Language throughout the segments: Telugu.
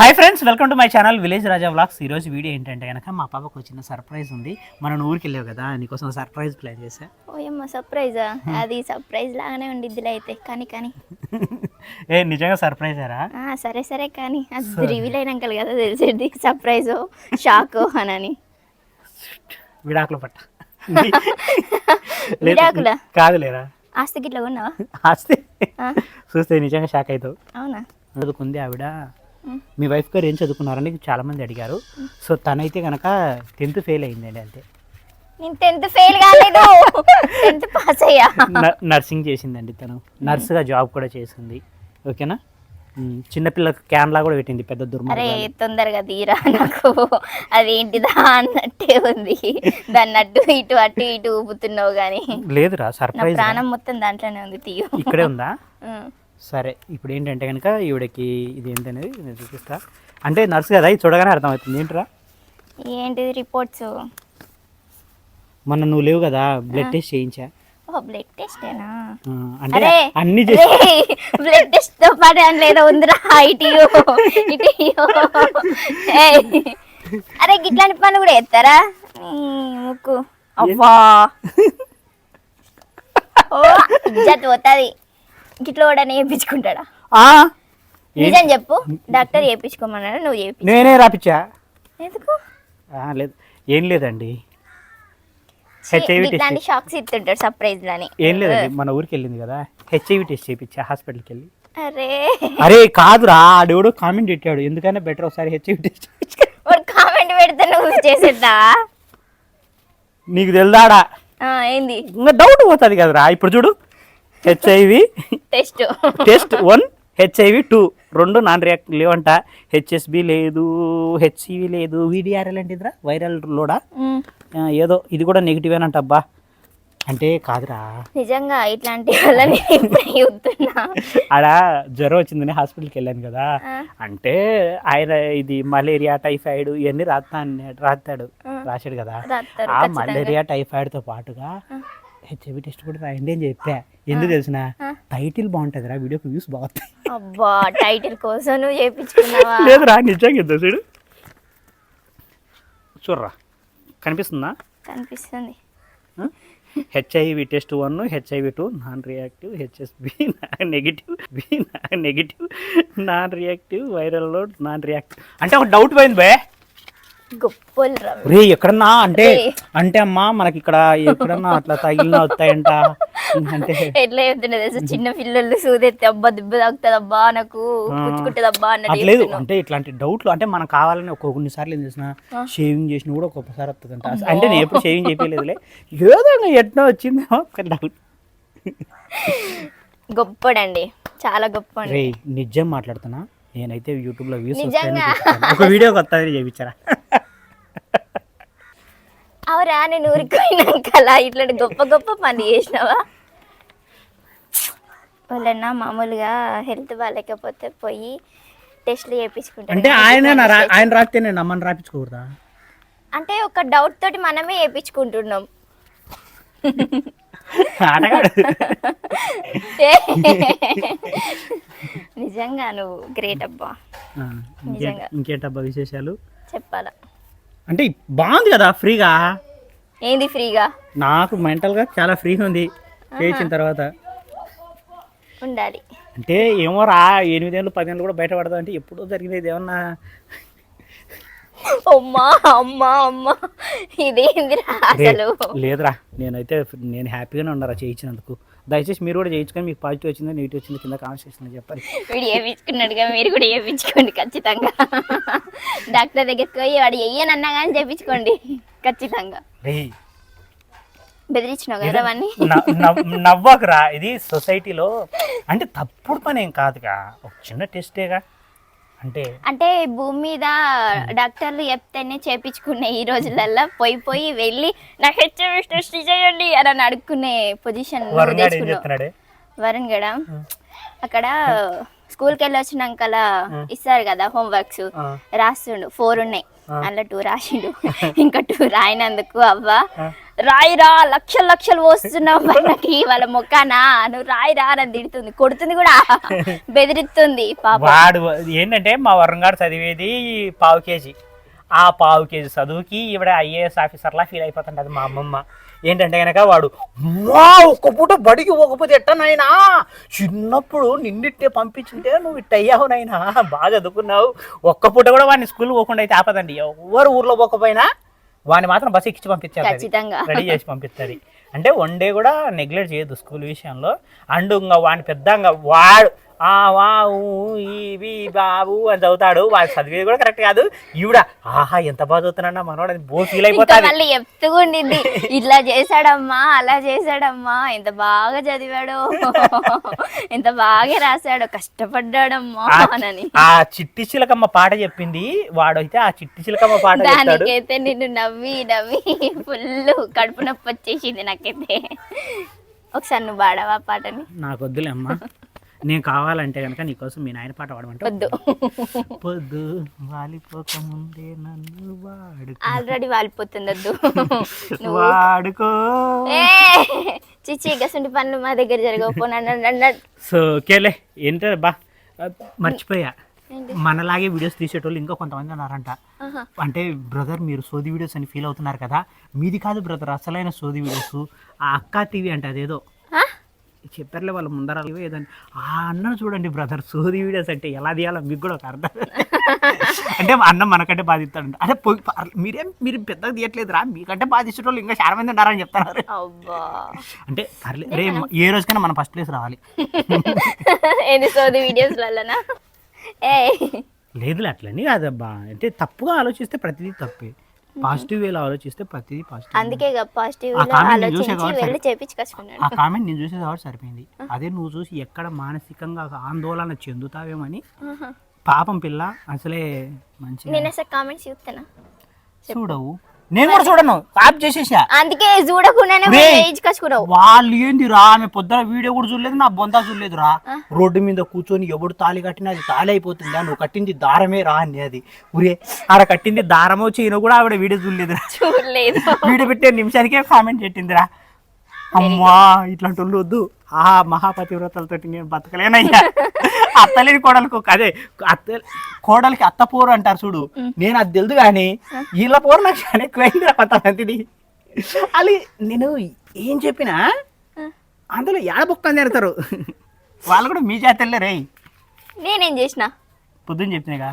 Hi friends welcome to my channel village Raja vlogs ఈ రోజు వీడియో ఏంటంటే కనుక మా పాపకు చిన్న సర్ప్రైజ్ ఉంది. మనం ఊరికి వెళ్ళావు కదా నీకోసం సర్ప్రైజ్ ప్లాన్ చేశా? ఓయమ్మ సర్ప్రైజా అది సర్ప్రైజ్ లాగానే ఉండిద్దిలే అయితే కానీ కానీ. ఏ నిజంగా సర్ప్రైజ్ రా? ఆ, సరే సరే కానీ. అది రివీల్ అయినాక కదా తెలిసేది. సర్ప్రైజ్ షాక్ అనని. విడాకులు పట్ట. విడాకులా? కాదులేరా. ఆస్తి గిట్ల ఉన్నావా ఆస్తే? చూస్తే నిజంగా షాక్ అవుతావు అవునా? చదువుకుంది ఆవిడ. మీ వైఫ్ గారు ఏం చదువుకున్నారని చాలా మంది అడిగారు. సో తనైతే కనుక టెన్త్ ఫెయిల్ అయిందండి అంతే. నేను టెన్త్ ఫెయిల్ కాలేదు. టెన్త్ పాస్ అయ్యా. నర్సింగ్ చేసిందండి తను. నర్సుగా జాబ్ కూడా చేసింది. ఓకేనా ఉమ్, చిన్నపిల్లకి క్యాన్లా కూడా పెట్టింది పెద్ద అరే దుర్మార్గం తొందరగా తీరా నాకు. అదేంటిదా అన్నట్టే ఉంది. దాన్ని అటు ఇటు అటు ఇటు ఊపుతున్నావు కానీ లేదురా సర్ప్రైజ్ ప్రాణం మొత్తం దాంట్లోనే ఉంది తీయు. ఇక్కడే ఉందా. సరే ఇప్పుడు ఏంటంటే కనుక ఈవిడకి ఇది ఏంటనేది నేను చూపిస్తా. అంటే నర్సు కదా ఇది చూడగానే అర్థమవుతుంది. ఏంట్రా? ఏంటిది రిపోర్ట్స్? మొన్న నువ్వు లేవు కదా బ్లడ్ టెస్ట్ చేయించా. ఓ బ్లడ్ టెస్టేనా అంటే అన్ని బ్లడ్ టెస్ట్తో పాటు అని లేదా? ఉందిరా ఏయ్. అరే గిట్లాంటి పనులు కూడా ఎత్తారా ఈ ముక్కు. అవ్వా. ఓ ఇజ్జత్ పోతుంది. గిట్ల కూడా ఏ- నిజం చెప్పు. డాక్టర్ వేయించుకోమన్నాడు? నువ్వు చేయించు నేనే రాపిచ్చా? ఎందుకు? ఆ, లేదు. ఏం లేదండి. హెచ్ఐవి టెస్ట్ షాక్స్ ఇస్తుంటాడు సర్ప్రైజ్ లని ఏం లేదండి. మన ఊరికి వెళ్ళింది కదా హెచ్ఐవి టెస్ట్ చేయించా హాస్పిటల్కి వెళ్ళి అరే. అరే కాదురా. ఆడెవడో కామెంట్ పెట్టాడు. ఎందుకైనా బెటర్ ఒకసారి హెచ్ఐవి టెస్ట్ కామెంట్ పెడితే నువ్వు చేసేద్దా? నీకు తెలుదాడా? ఆ, ఏంది? ఇంకా డౌట్ పోతుంది కదరా. ఇప్పుడు చూడు. HIV test test one HIV two రెండు నాన్ రియాక్ట్ లేవంట హెచ్ఎస్బి లేదు హెచ్సివి లేదు విడిఆర్ఎల్ అంటే వైరల్ లోడా? ఏదో ఇది కూడా నెగిటివ్ అంట అబ్బా. అంటే కాదురా. నిజంగా ఇట్లాంటి ఆడ జ్వరం వచ్చిందని హాస్పిటల్కి వెళ్ళాను కదా. అంటే ఆయన ఇది మలేరియా టైఫాయిడ్ ఇవన్నీ రాస్తా రాస్తాడు రాశాడు కదా. ఆ. మలేరియా టైఫాయిడ్తో పాటుగా హెచ్ఐవి టెస్ట్ కూడా రాయండి అని చెప్పా. ఎందుకు తెలిసిన? టైటిల్ బాగుంటుందిరా వీడియోకి వ్యూస్ బాగుతాయి అబ్బా టైటిల్ కోసం నువ్వు చేయించుకున్నావా లేదురా నిజంగా చూడు. చూడరా కనిపిస్తుందా? కనిపిస్తుంది. HIV test one HIV two non reactive HSB negative B negative non reactive viral load non reactive అంటే ఒక డౌట్ పోయింది బే. రవి రే. ఎక్కడన్నా? అంటే. అంటే అమ్మా మనకి ఇక్కడ ఎక్కడన్నా అట్లా తగిలిన వస్తాయంట. అంటే ఎట్లా చెప్తున్నది అసలు చిన్న పిల్లలు సూదెత్తే అబ్బా దిబ్బ తాగుతుంది అబ్బా నాకు అట్లేదు చెప్తున్నావు. అంటే ఇట్లాంటి డౌట్లు అంటే మనం కావాలని ఒక కొన్నిసార్లు ఏం చేసిన షేవింగ్ చేసిన కూడా ఒక్కొక్కసారి వస్తుందంట. అంటే నేను ఎప్పుడు షేవింగ్ చేయలేదులే. ఏదో ఎట్లా వచ్చింది ఒక డౌట్ గొప్పడండి. చాలా గొప్పండి. రే నిజం మాట్లాడుతున్నా. నేనైతే యూట్యూబ్లో వ్యూస్ నిజంగా? ఒక వీడియో కొత్తది చేయించారా? అవురా నేను ఊరికి పోయినాక అలా ఇట్లాంటి గొప్ప గొప్ప పని చేసినావా? వాళ్ళన్నా మామూలుగా హెల్త్ బాగాలేకపోతే పోయి టెస్ట్లు చేయించుకుంటారు. అంటే ఆయన ఆయన రాస్తే నేను నమ్మని రాపించుకోకూడదా అంటే ఒక డౌట్ తోటి మనమే చేయించుకుంటున్నాం. నిజంగా నువ్వు గ్రేట్ అబ్బా. నిజంగా. ఇంకేంటబ్బా విశేషాలు? చెప్పాలా? అంటే బాగుంది కదా ఫ్రీగా? ఏంది ఫ్రీగా? నాకు మెంటల్గా చాలా ఫ్రీగా ఉంది చేయించిన తర్వాత. ఉండాలి. అంటే ఏమో రా ఎనిమిదేళ్ళు పదేళ్ళు కూడా బయట పడదా అంటే ఎప్పుడో జరిగినది ఏమన్నా అమ్మా అమ్మా అమ్మా. ఇదేందిరా అసలు? లేదురా. నేనైతే నేను హ్యాపీగానే ఉన్నారా చేయించినందుకు? దయచేసి మీరు కూడా చేయించుకొని మీకు పాజిటివ్ వచ్చిందో నెగిటివ్ వచ్చిందో కింద కామెంట్ సెక్షన్లో చెప్పాలి. వీడు చేయించుకున్నాడుగా మీరు కూడా చేయించుకోండి ఖచ్చితంగా. డాక్టర్ దగ్గరికి పోయి వాడు వెయ్యనన్నా కానీ చేయించుకోండి ఖచ్చితంగా. బెదిరించినావు కదా అవన్నీ నవ్వకురా. ఇది సొసైటీలో అంటే తప్పుడు పని ఏం కాదుగా. ఒక చిన్న టెస్టేగా. అంటే అంటే భూమి మీద డాక్టర్లు చెప్తేనే చేపించుకునే ఈ రోజులల్లో పోయి పోయి వెళ్ళి నాకు హెచ్ఐవి టెస్ట్ చేయండి అని అడుక్కునే పొజిషన్ వరుణ్ గాడు అక్కడ స్కూల్కి వెళ్ళి వచ్చినాక ఇస్తారు కదా హోంవర్క్స్. రాస్తుండు. ఫోర్ ఉన్నాయి. అందులో టూ రాసిండు. ఇంకా టూ రాయినందుకు అవ్వ. రాయిరా లక్షలు లక్షలు పోస్తున్నావు మనకి వాళ్ళ మొక్కనా? నువ్వు రాయిరా అని తిడుతుంది. కొడుతుంది కూడా బెదిరిస్తుంది వాడు ఏంటంటే మా వరంగాడు చదివేది పావు కేజీ. ఆ పావు కేజీ చదువుకి ఈవిడ ఐఏఎస్ ఆఫీసర్లా ఫీల్ అయిపోతుంటది మా అమ్మమ్మ. ఏంటంటే కనుక వాడు "వా, ఒక్క పూట బడికి పోకపోతే ఎట్ట నాయనా? చిన్నప్పుడు నిన్నిట్టే పంపించుంటే నువ్వు ఇట్ట అయ్యావు నాయనా? బాగా చదువుకున్నావు. ఒక్క పూట కూడా వాడిని స్కూల్ పోకుండా అయితే ఆపదండి. ఎవరు ఊర్లో పోకపోయినా వాడిని మాత్రం బస్సు ఎక్కించి పంపించారు రెడీ చేసి పంపిస్తుంది అంటే వన్ డే కూడా నెగ్లెక్ట్ చేయదు స్కూల్ విషయంలో. అండ్ ఇంకా వాడిని పెద్దంగా వాడు ఆ వా ఊ, ఈ వి బాబు అని చదువుతాడు. వాడు చదివేది కూడా కరెక్ట్ కాదు. ఈవిడ ఆహా ఎంత బాగా చదువుతున్నా మనోడు అని బో ఫీల్ ఇంకా అయిపోతాది. మళ్ళీ చెప్తుకుండింది ఇట్లా చేశాడమ్మా అలా చేశాడమ్మా ఎంత బాగా చదివాడు. ఎంత బాగా రాశాడు కష్టపడ్డాడమ్మా ఆ- అని ఆ చిట్టి చిలకమ్మ పాట చెప్పింది. వాడైతే ఆ చిట్టి చిలకమ్మ పాట దానికైతే నిన్ను నవ్వి నవ్వి ఫుల్ కడుపు నొప్పి వచ్చేసింది నాకైతే. ఒకసారి నువ్వు పాడవా పాటని? నాకు వద్దులే అమ్మా. నేను కావాలంటే కనుక నీకోసం మీ నాయన పాట పాడమంటే వద్దు. పొద్దు వాలిపోక ముందే నన్ను వాడుకో. ఆల్రెడీ వాలిపోతుంది వద్దు. వాడుకో. ఏ! చిచ్చి గసంటి పనులు మా దగ్గర జరగకపో నన్ను నన్ను సో ఓకేలే. ఏంటో బా? మర్చిపోయా? మనలాగే వీడియోస్ తీసేటోళ్ళు ఇంకా కొంతమంది ఉన్నారంట. అంటే బ్రదర్ మీరు సోది వీడియోస్ అని ఫీల్ అవుతున్నారు కదా? మీది కాదు బ్రదర్ అసలైన సోది వీడియోస్. ఆ అక్క టీవీ అంటే అదేదో? చెప్పారులే వాళ్ళ ముందర ఏదని ఆ అన్నను చూడండి బ్రదర్ సోది వీడియోస్ అంటే ఎలా తీయాలో మీకు కూడా ఒక అర్థం. అంటే మా అన్న మనకంటే బాధిస్తాడు అంటే పోయి మీరేం మీరు పెద్దగా తీయట్లేదురా మీకంటే బాధించేటోళ్ళు ఇంకా చాలా మంది ఉన్నారని చెప్తున్నారు. అబ్బా. అంటే పర్లేదు రే ఏ రోజుకైనా మనం ఫస్ట్ ప్లేస్ రావాలి. సోది వీడియోస్ లేదులే అట్లని కాదబ్బా. అంటే తప్పుగా ఆలోచిస్తే ప్రతిదీ తప్పే. పాజిటివ్ వేలో ఆలోచిస్తే ప్రతిదీ పాజిటివ్ అందుకే పాజిటివ్ వెళ్ళి చేపించుకొచ్చుకున్నాను ఆ కామెంట్ నేను చూసే కాబట్టి సరిపోయింది. అదే నువ్వు చూసి ఎక్కడ మానసికంగా ఆందోళన చెందుతావేమని. పాపం పిల్ల అసలే మంచి నేను అసలు కామెంట్స్ చూస్తానా చూడవు. నేను కూడా చూడను. ఆప్ చేసేసా. అందుకే చూడకుండానే. వేయించుకొచ్చుకున్నావు వాళ్ళు ఏందిరా ఆమె పొద్దున వీడియో కూడా చూడలేదు నా బొందా చూడలేదురా రోడ్డు మీద కూర్చొని ఎవడు తాళి కట్టినా అది తాళి అయిపోతుందా నువ్వు కట్టింది దారమే రా అని అది. ఉరే ఆడ కట్టింది దారమో చేయను కూడా ఆవిడ వీడియో చూడలేదురా చూడలేదు. వీడియో పెట్టే నిమిషానికే కామెంట్ పెట్టిందిరా అమ్మా ఇట్లాంటి వాళ్ళు వద్దు. ఆ మహాపతివ్రతలతో నేను బతకలేనయ్యా. అత్తలేని కోడలకు అదే అత్త కోడలికి అత్త పోరు అంటారు చూడు. నేను అది తెలుదు కానీ వీళ్ళ పోరు నాకు చాలా ఎక్కువైందిరా కొంతమందిది అది నేను ఏం చెప్పినా? అందులో ఏడబొక్కని తిడతారు? వాళ్ళు కూడా మీ జాతరలే రే నేనేం చేసిన? పొద్దున్న చెప్పినాగా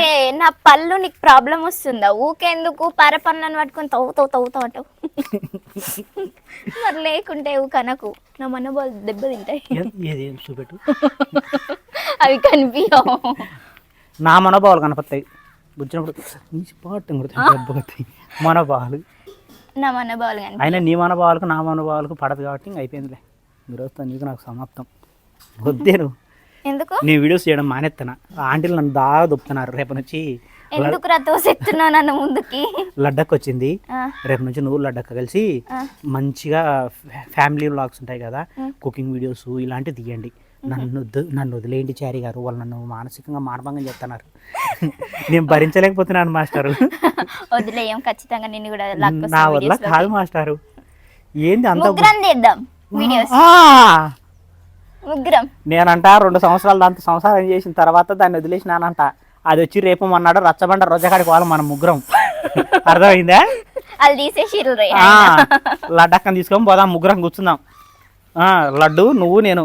ఏ నా పళ్ళు నీకు ప్రాబ్లం వస్తుందా? ఊకెందుకు? పర పనులను పట్టుకొని తవ్వు తవ్వు తవ్వుతావు అంటావు. మరి లేకుంటే ఊకనకు నా మనబోలు దెబ్బ తింటాయి. ఏది చూపెట్టు? అవి కనిపించవు నా మనోభావాలు కనపడతాయి. వచ్చినప్పుడు మనోభావాలు నా మనబోలు కానీ అయినా నీ మనోభావాలకు నా మనోభావాలకు పడదు కాబట్టి ఇంక అయిపోయిందిలే. ఈరోజుతో నీకు నాకు సమాప్తం. ఎందుకు నీ వీడియోస్ చేయడం మానేస్తాను ఆంటీలు నన్ను బాగా దొప్పుతున్నారు రేపు నుంచి ఎందుకు రా తోసెత్తున్నావు నన్ను ముందుకి? లడ్డక్ వచ్చింది. రేపు నుంచి నువ్వు లడ్డక్క కలిసి. మంచిగా ఫ్యామిలీ వ్లాగ్స్ ఉంటాయి కదా కుకింగ్ వీడియోస్ ఇలాంటివి తీయండి. నన్ను నన్ను వదిలేయండి చారి గారు. వాళ్ళు నన్ను మానసికంగా మానభంగం చేస్తున్నారు. నేను భరించలేకపోతున్నాను మాస్టరు. వదిలేయం ఖచ్చితంగా నిన్ను కూడా నా వల్ల. కాదు మాస్టారు. ఏంది అంత వీడియోస్ ఆ! ముగ్గురం. నేనంట రెండు సంవత్సరాలు దాంతో సంసారం చేసిన తర్వాత దాన్ని వదిలేసినానంట అది వచ్చి రేపు మొన్నాడు రచ్చబండ రోజకాడికి వాళ్ళు మనం ముగ్గురం. అర్థమైందా? అది తీసేసిర్రు రే. ఆ, లడ్డక్కని తీసుకొని పోదాం ముగ్గురం కూర్చుందాం. ఆ, లడ్డు నువ్వు నేను.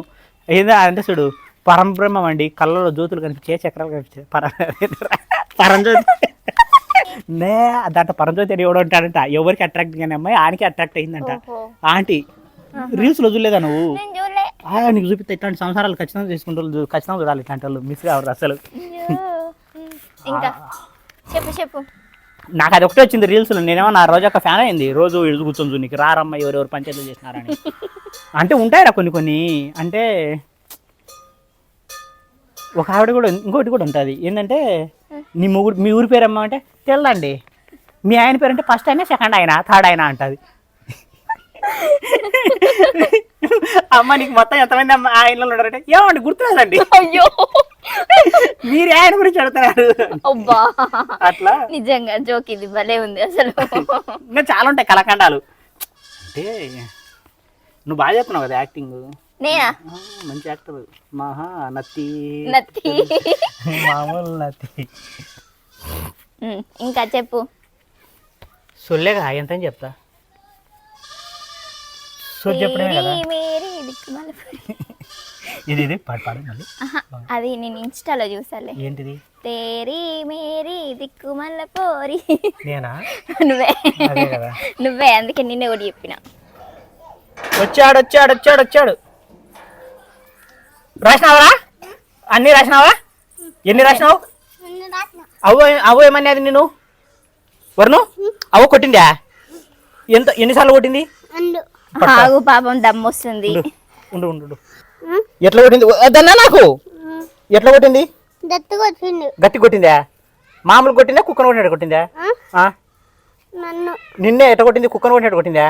ఏందా అంటే చూడు పరంబ్రహ్మం అండి. కళ్ళలో జ్యోతులు కనిపించే చక్రాలు కనిపించే పర పరంజ్యోతి. నే దాంట్లో పరంజ్యోతి అని ఎవడు ఉంటాడంట. ఎవరికి అట్రాక్ట్ కానీ అమ్మాయి ఆనికి అట్రాక్ట్ అయిందంట. ఆంటీ రీల్స్లో చూడలేదా నువ్వు? నీకు చూపిస్తే ఇట్లాంటి సంసారాలు ఖచ్చితంగా చేసుకుంటూ వాళ్ళు ఖచ్చితంగా చూడాలి ఇట్లాంటి వాళ్ళు. మిస్ కావరు అసలు. ఇంకా చెప్పు చెప్పు. నాకు అది ఒకటే వచ్చింది రీల్స్ నేనేమో నా రోజు ఒక ఫ్యాన్ అయింది. రోజు ఇడుగు కూర్చొని నీకు. రారమ్మ ఎవరెవరు పంచాయతీలు చేసినారని. అంటే ఉంటాయిరా కొన్ని కొన్ని. అంటే ఒక ఆవిడ కూడా ఇంకోటి కూడా ఉంటుంది. ఏంటంటే నీ ముగ్గురు మీ ఊరి పేరు అమ్మ అంటే తెల్లండి. మీ ఆయన పేరు అంటే ఫస్ట్ అయినా సెకండ్ అయినా థర్డ్ అయినా అంటది. అమ్మ నీకు మొత్తం ఎంతమంది అమ్మ ఆయనలో ఉన్నారంటే ఏమండి గుర్తులేదండి అయ్యో. మీరు ఆయన గురించి అడుగుతున్నారు. అబ్బా. అట్లా? నిజంగా జోక్ ఇది భలే ఉంది అసలు. ఇంకా చాలా ఉంటాయి కళాఖండాలు అంటే నువ్వు బాగా చెప్తున్నావు కదా యాక్టింగ్. నేనా? మంచి యాక్టర్. మహా నత్తి. నత్తి. మామూలు నత్తి. ఇంకా చెప్పు. సొల్లేగా ఎంత అని చెప్తా. సో చెప్పడమే కదా. మేరీ మేరీ దిక్కుమాల పురి. ఇది ఇది పాడు పాడు మళ్ళీ. అది నేను ఇన్స్టాలో చూసాలే. ఏంటిది? తేరీ మేరీ దిక్కుమల్ల పోరి. నేనా? నువ్వే. అదే కదా. నువ్వే అందుకే నిన్నే ఒకటి చెప్పిన. వచ్చాడు వచ్చాడు వచ్చాడు వచ్చాడు. రాసినావరా అన్ని రాసినావా? ఎన్ని రాసినావు? అవ్వ అవ్వ ఏమన్నది నేను వరుణు? అవ్వ కొట్టిందా? ఎంత ఎన్నిసార్లు కొట్టింది? ఆగు పాపం దమ్ము వస్తుంది ఉండు ఉండు ఎట్లా కొట్టింది? వద్దన్నా నాకు? ఎట్లా కొట్టింది? దత్తుకొచ్చిండు గట్టి కొట్టిందా? మామూలు కొట్టిందా? కుక్కను కొట్టినట్టు కొట్టిందా? ఆ? నన్ను. నిన్నే ఎట్లా కొట్టింది? కుక్కను కొట్టినట్టు కొట్టిందా?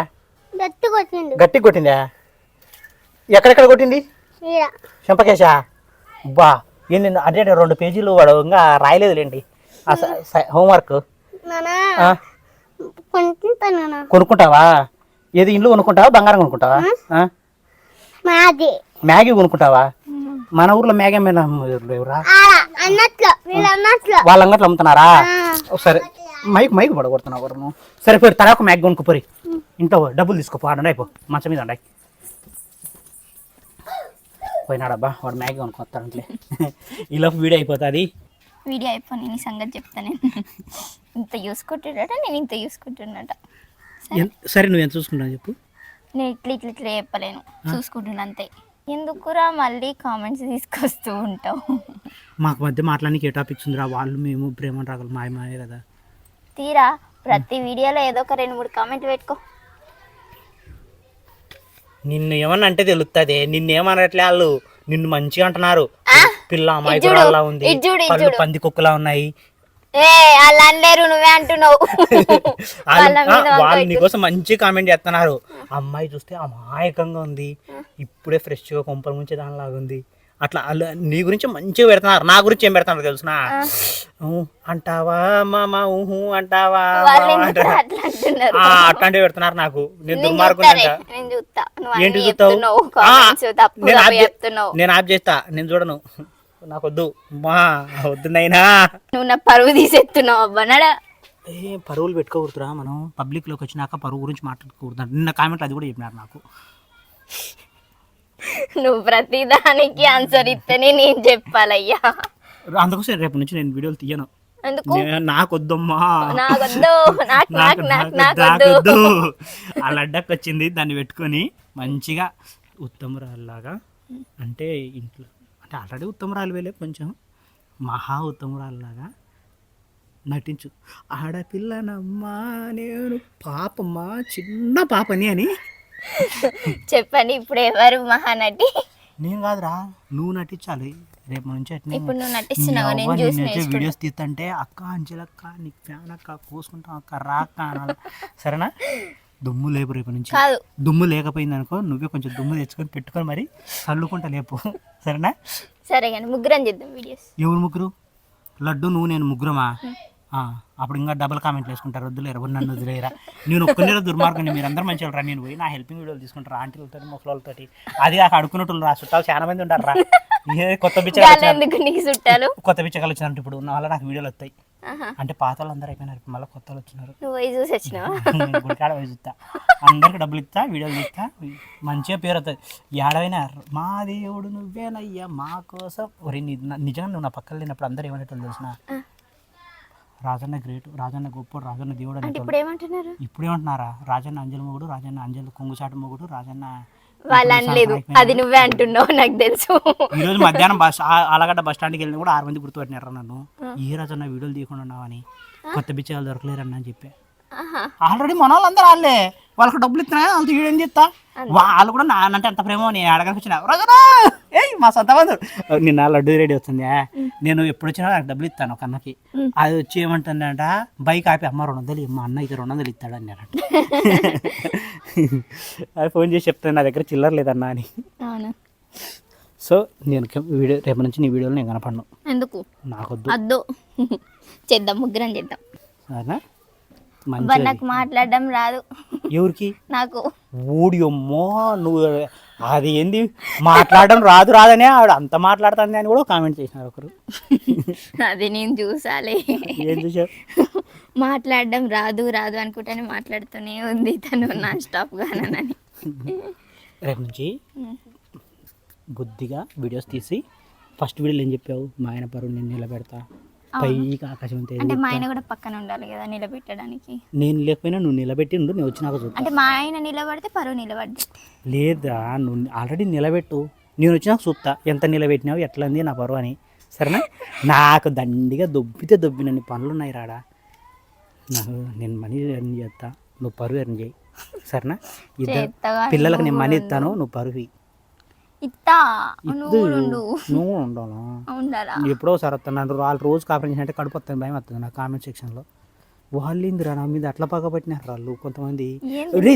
దత్తుకొచ్చిండు గట్టి కొట్టిందా? ఎక్కడెక్కడ కొట్టింది? చెంపకేశ? బా ఏంది అంటే రెండు పేజీలు వాడు ఇంకా రాయలేదులేండి. హోంవర్క్. కొనుక్కుంటావా? ఏది ఇండ్లు కొనుక్కుంటావా బంగారం కొనుక్కుంటావా? మ్యాగీ కొనుక్కుంటావా? మన ఊర్లో మ్యాగీ మీద అన్నట్లు వీళ్ళు అంగట్లో అమ్ముతున్నారా. సరే. మైక్ మైక్ పడగొడుతున్నావు ఎవరు సరే పోయి తరాకు మ్యాగ్ కొనుక్కోపోరి ఇంట్లో డబ్బులు తీసుకోపో ఆడండి అయిపో. మంచం మీద ఉండాయి పోయినాడబ్బా వాడు మ్యాగీ కొనుక్కొస్తాడంట్లే ఈలోపు వీడియో అయిపోతుంది. వీడియో అయిపోయి సంగతి చెప్తా నేను ఇంత చూసుకుంటున్నాట నేను ఇంత చూసుకుంటున్నట సరే నువ్వు ఎంత చూసుకుంటావు చెప్పు. నేను ఇట్లా ఇట్లా ఇట్లా చెప్పలేను. చూసుకుంటున్నా అంతే. ఎందుకురా మళ్ళీ కామెంట్స్ తీసుకొస్తూ ఉంటావు? మాకు మధ్య మాట్లాడానికి ఏ టాపిక్స్ ఉందిరా? వాళ్ళు మేము ప్రేమ రాగలు మాయ మాయ కదా. తీరా ప్రతి వీడియోలో ఏదో ఒక రెండు మూడు కామెంట్ పెట్టుకో. నిన్ను ఏమన్నా అంటే తెలుస్తుంది నిన్ను ఏమనట్లే వాళ్ళు? నిన్ను మంచిగా అంటున్నారు. పిల్ల ఉంది. చూడు, ఇది పళ్ళు చూడు. పంది కుక్కలా ఉన్నాయి. ఏ వాళ్ళు అనలేరు నువ్వే అంటున్నావు. వాళ్ళ. నీకోసం మంచి కామెంట్ చేస్తున్నారు. అమ్మాయి చూస్తే అమాయకంగా ఉంది. ఇప్పుడే ఫ్రెష్గా కొంపల ముంచే దానిలాగా ఉంది. అట్లా నీ గురించి మంచిగా పెడుతున్నారు. నా గురించి ఏం పెడుతున్నారు తెలుసునా? అంటావా మామ? ఊహు అంటావా అట్లాంటివి పెడుతున్నారు నాకు. నేను నేను దుర్మార్గం చూస్తానే, నేను చూస్తా. నువ్వు ఏంటి చూస్తావు? నేను ఆప్ చేస్తా. నేను చూడను. నాకు వద్దు మా వద్దు నైనా నువ్వు నా పరువు తీసేస్తున్నావు అబ్బా నడా. ఏ పరువులు పెట్టుకోకూడదురా మనం. పబ్లిక్లోకి వచ్చినాక పరువు గురించి మాట్లాడుకోకూడదు. నిన్న కామెంట్లు అది కూడా చెప్పినారు నాకు. నువ్వు ప్రతి దానికి ఆన్సర్ ఇస్తేనే నేను చెప్పాలయ్యా. అందుకోసం రేపు నుంచి నేను వీడియోలు తీయను. నాకొద్దు. ఆ లడ్డకు వచ్చింది దాన్ని పెట్టుకొని మంచిగా ఉత్తమరాల్లాగా అంటే ఇంట్లో అంటే ఆల్రెడీ ఉత్తమరాలు వేలే కొంచెం మహా ఉత్తమరాల్లాగా నటించు. ఆడపిల్లనమ్మా నేను పాపమ్మా చిన్న పాపని అని. చెప్పండి ఇప్పుడు ఎవరు మహానటి నేను కాదురా నువ్వు నటించాలి. రేపు నుంచి ఇప్పుడు నువ్వు నటిస్తున్నావు? నేను చూసి నేర్చుకుంటా. వీడియోస్ తీస్తుంటే అక్క అంజలక్క నీకు ఫ్యాన్ అక్క కోసుకుంటాం అక్క రా అక్క అనాలి. సరేనా? దుమ్ము లేపు రేపు నుంచి. కాదు. దుమ్ము లేకపోయింది అనుకో నువ్వే కొంచెం దుమ్ము తెచ్చుకొని పెట్టుకొని మరి చల్లుకుంటా లేపు. సరేనా? సరే కానీ ముగ్గురం చేద్దాం వీడియోస్. ఎవరు ముగ్గురు? లడ్డు నువ్వు నేను ముగ్గురమా? ఆ, అప్పుడు ఇంకా డబుల్ కామెంట్లు వేసుకుంటారు. వద్దులేరు ఎవరు నన్ను వదిలేరా నేను ఒక్కనే దుర్మార్గం మీరు అందరూ మంచి రా. నేను పోయి నా హెల్పింగ్ వీడియోలు తీసుకుంటారు ఆంటీలతో ముసలితో అది కాక అడుకున్నట్టు రా చుట్టాలు చాలా మంది ఉంటారు రా. కొత్త చుట్టాలు? కొత్త బిచ్చగాలు వచ్చినారు ఇప్పుడు నా వల్ల నాకు వీడియోలు వస్తాయి. అంటే పాత వాళ్ళు అందరూ అయిపోయినారు మళ్ళీ కొత్త వాళ్ళు వచ్చినారు. నువ్వు పోయి చూసి వచ్చినావా? గుడికాడ పోయి చూస్తా. అందరికి డబ్బులు ఇస్తా వీడియోలు ఇస్తా మంచిగా పేరు వస్తుంది ఏడవైనా మా దేవుడు నువ్వేనయ్యా మా కోసం. ఒరే నిజంగా నువ్వు నా పక్కన లేనప్పుడు అందరూ ఏమనేటోళ్ళు తెలిసిన? రాజన్న గ్రేట్ రాజన్న గొప్ప రాజన్న దేవుడు అంటే అనేటోళ్ళు. ఇప్పుడు ఏమంటున్నారు ఇప్పుడు ఏమంటున్నారా రాజన్న అంజలి మొగుడు రాజన్న అంజలి కొంగుచాటు మొగుడు రాజన్న వాళ్ళు అనలేదు అది నువ్వే అంటున్నావు నాకు తెలుసు. ఈ రోజు మధ్యాహ్నం బస్ ఆలగడ్డ బస్ స్టాండ్కి వెళ్ళిన కూడా ఆరు మంది గుర్తుపెట్టినారు నన్ను. ఏ రాజన్న వీడియోలు తీయకుండా ఉన్నావని కొత్త బిచ్చగాలు దొరకలేరన్న అని చెప్పి. ఆల్రెడీ మన వాళ్ళందరూ వాళ్ళే. వాళ్ళకి డబ్బులు ఇస్తున్నా వాళ్ళతో వీడేం చేస్తా? వాళ్ళు కూడా నానంటే అంత ప్రేమ నేను అడగడానికి వచ్చిన. మా సొంత బంధు నిన్న లడ్డు రెడీ వస్తుంది నేను ఎప్పుడు వచ్చినా నాకు డబ్బులు ఇస్తాను ఒక అన్నకి. అది వచ్చి ఏమంటుందంట బైక్ ఆపి అమ్మ రెండు వందలు మా అన్న అయితే రెండు వందలు ఇస్తాడు అన్నారంట. అది ఫోన్ చేసి చెప్తాను నా దగ్గర చిల్లర లేదన్నా అని. సో నేను వీడియో రేపటి నుంచి నీ వీడియోలో నేను కనపడను. ఎందుకు? నాకొద్దు. అద్దు. చేద్దాం ముగ్గురం చేద్దాం. సరేనా? నాకు మాట్లాడడం రాదు. ఎవరికి? నాకు. ఊడియమ్మో నువ్వు అది ఏంది? మాట్లాడడం రాదు రాదనే ఆవిడ అంత మాట్లాడుతుంది అని కూడా కామెంట్ చేసినారు ఒకరు. అది నేను చూసాలే. ఏం చూసావు? మాట్లాడడం రాదు రాదు అనుకుంటానే మాట్లాడుతూనే ఉంది. తను నాన్ స్టాప్ గానని. రేపు నుంచి బుద్ధిగా వీడియోస్ తీసి ఫస్ట్ వీడియోలో ఏం చెప్పావు? మా ఆయన పరువు నేను నిలబెడతా. పైకి ఆకాశం అంటే మా ఆయన కూడా పక్కన ఉండాలి కదా నిలబెట్టడానికి. నేను లేకపోయినా నువ్వు నిలబెట్టి ఉండు నేను వచ్చినాక చూద్దా అంటే మా ఆయన నిలబడితే పరువు నిలబడి లేదా నువ్వు ఆల్రెడీ నిలబెట్టు నేను వచ్చినాక చూస్తా. ఎంత నిలబెట్టినావు ఎట్లా ఉంది నా పరువు అని. సరేనా? నాకు దండిగా దొబ్బితే దొబ్బినన్ని పనులు ఉన్నాయి రాడా. నాకు నేను మనీ ఎర్న్ చేస్తా. నువ్వు పరువు ఎర్న్ చేయి. సరేనా? ఇద్దరు పిల్లలకు నేను మనీ ఇస్తాను నువ్వు పరువు ఇత్తా. ఇద్దు నువ్వు కూడా ఉండు నువ్వు ఉండాలా ఉండాలా ఎప్పుడో సార్ వస్తాను నన్ను వాళ్ళు రోజు కాపరేషన్ అంటే కడుపు వస్తుంది భయం వస్తుంది నా కామెంట్ సెక్షన్లో వాళ్ళు ఇందిరా నా మీద అట్లా పగబట్టినారు వాళ్ళు? కొంతమంది?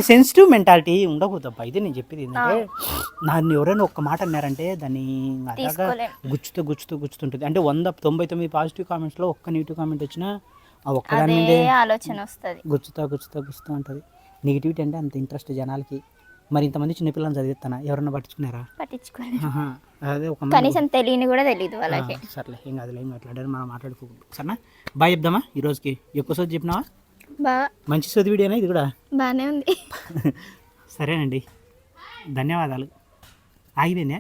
సెన్సిటివ్ మెంటాలిటీ ఉండకూడదబ్బా. అయితే నేను చెప్పేది ఏంటంటే నన్ను ఎవరైనా ఒక్క మాట అన్నారంటే దాన్ని అలాగా. గుచ్చుతూ గుచ్చుతూ గుచ్చుతుంటుంది. అంటే వంద తొంభై తొమ్మిది పాజిటివ్ కామెంట్స్లో ఒక్క నెగిటివ్ కామెంట్ వచ్చినా ఆ ఒక్కదాని మీదే ఆలోచన వస్తుంది. గుచ్చుతా గుచ్చుతా గుచ్చుతూ ఉంటుంది. నెగిటివిటీ అంటే అంత ఇంట్రెస్ట్ జనాలకి. మరి ఇంతమంది చిన్నపిల్లల్ని చదివిస్తానా? ఎవరన్నా పట్టించుకున్నారా? పట్టించుకోలేదు. అదే ఒక కనీసం తెలియని కూడా తెలియదు వాళ్ళకి. సర్లే ఏం కాదులే ఏం మాట్లాడారు మనం మాట్లాడుకోకూడదు. సరేనా? బాయ్ చెప్దామా ఈ రోజుకి ఎక్కువ సోది చెప్పినావా? బాగా మంచి సోది వీడియోనా ఇది కూడా? బాగానే ఉంది. సరేనండి. ధన్యవాదాలు. ఆగిపోయిందా?